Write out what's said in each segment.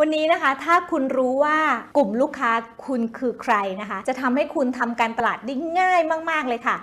วันนี้นะคะถ้าคุณรู้ว่ากลุ่มลูกค้าคุณคือใครนะคะ จะทำให้คุณทำการตลาดได้ง่ายมาก ๆ เลยค่ะ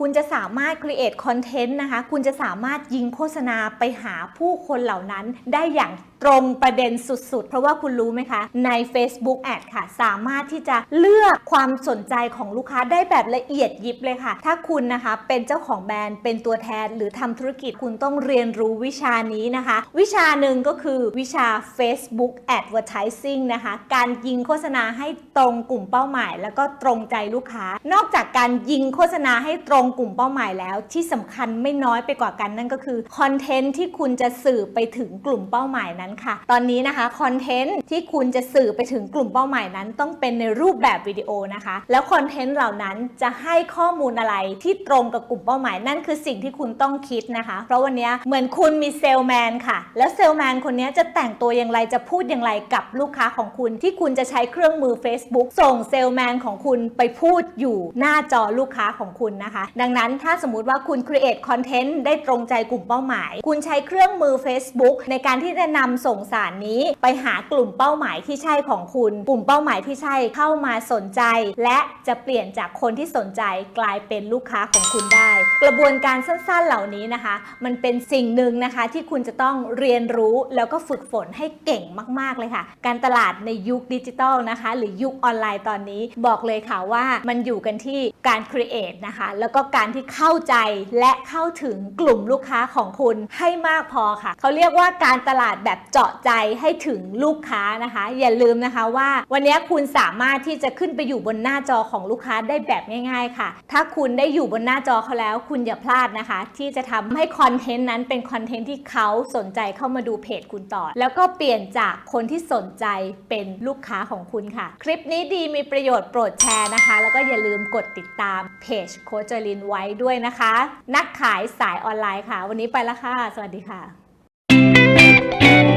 คุณจะสามารถ create content นะคะ คุณจะสามารถยิงโฆษณาไปหาผู้คนเหล่านั้นได้อย่างตรงประเด็นสุดๆ เพราะว่าคุณรู้ไหมคะ ใน Facebook Ad ค่ะ สามารถที่จะเลือกความสนใจของลูกค้าได้แบบละเอียดยิบเลยค่ะ ถ้าคุณนะคะเป็นเจ้าของแบรนด์เป็นตัวแทนหรือทำธุรกิจคุณต้องเรียนรู้วิชานี้นะคะ วิชาหนึ่งก็คือวิชา Facebook Advertising นะคะ การยิงโฆษณาให้ตรงกลุ่มเป้าหมาย แล้วก็ตรงใจลูกค้า นอกจากการยิงโฆษณาให้ตรงกลุ่มเป้าหมายแล้ว ที่สำคัญไม่น้อยไปกว่ากันนั่นก็คือคอนเทนต์ที่คุณจะสื่อไปถึงกลุ่มเป้าหมายนั้นค่ะ ตอนนี้นะคะคอนเทนต์ที่คุณจะสื่อไปถึงกลุ่มเป้าหมายนั้น ต้องเป็นในรูปแบบวิดีโอนะคะ แล้วคอนเทนต์เหล่านั้นจะให้ข้อมูลอะไรที่ตรงกับกลุ่มเป้าหมายนั่นคือสิ่งที่คุณต้องคิดนะคะ เพราะวันนี้เหมือนคุณมีเซลแมนค่ะ แล้วเซลแมนคนนี้จะแต่งตัวอย่างไรจะพูดอย่างไรกับลูกค้าของคุณ ที่คุณจะใช้เครื่องมือ Facebook ส่งเซลแมนของคุณไปพูดอยู่หน้าจอลูกค้าของคุณนะคะดังนั้นถ้าสมมุติว่าคุณ create content ได้ตรงใจกลุ่มเป้าหมาย คุณใช้เครื่องมือ Facebook ในการที่จะนำส่งสารนี้ไปหากลุ่มเป้าหมายที่ใช่ของคุณ กลุ่มเป้าหมายที่ใช่เข้ามาสนใจ และจะเปลี่ยนจากคนที่สนใจกลายเป็นลูกค้าของคุณได้ กระบวนการสั้นๆเหล่านี้นะคะ มันเป็นสิ่งหนึ่งนะคะที่คุณจะต้องเรียนรู้แล้วก็ฝึกฝนให้เก่งมาก ๆ เลยค่ะ การตลาดในยุคดิจิทัลนะคะ หรือยุคออนไลน์ตอนนี้บอกเลยค่ะว่ามันอยู่กันที่การครีเอทนะคะ แล้วก็การที่เข้าใจและเข้าถึงกลุ่มลูกค้าของคุณให้มากพอค่ะ เขาเรียกว่าการตลาดแบบเจาะใจให้ถึงลูกค้านะคะ อย่าลืมนะคะว่า วันนี้คุณสามารถที่จะขึ้นไปอยู่บนหน้าจอของลูกค้าได้แบบง่าย ๆ ค่ะ ถ้าคุณได้อยู่บนหน้าจอเขาแล้ว คุณอย่าพลาดนะคะ ที่จะทำให้คอนเทนต์นั้นเป็นคอนเทนต์ที่เขาสนใจเข้ามาดูเพจคุณต่อ แล้วก็เปลี่ยนจากคนที่สนใจเป็นลูกค้าของคุณค่ะ คลิปนี้ดีมีประโยชน์โปรดแชร์นะคะ แล้วก็อย่าลืมกดติดตามเพจโคจินไว้ด้วยนะคะ นักขายสายออนไลน์ค่ะ วันนี้ไปละค่ะ สวัสดีค่ะ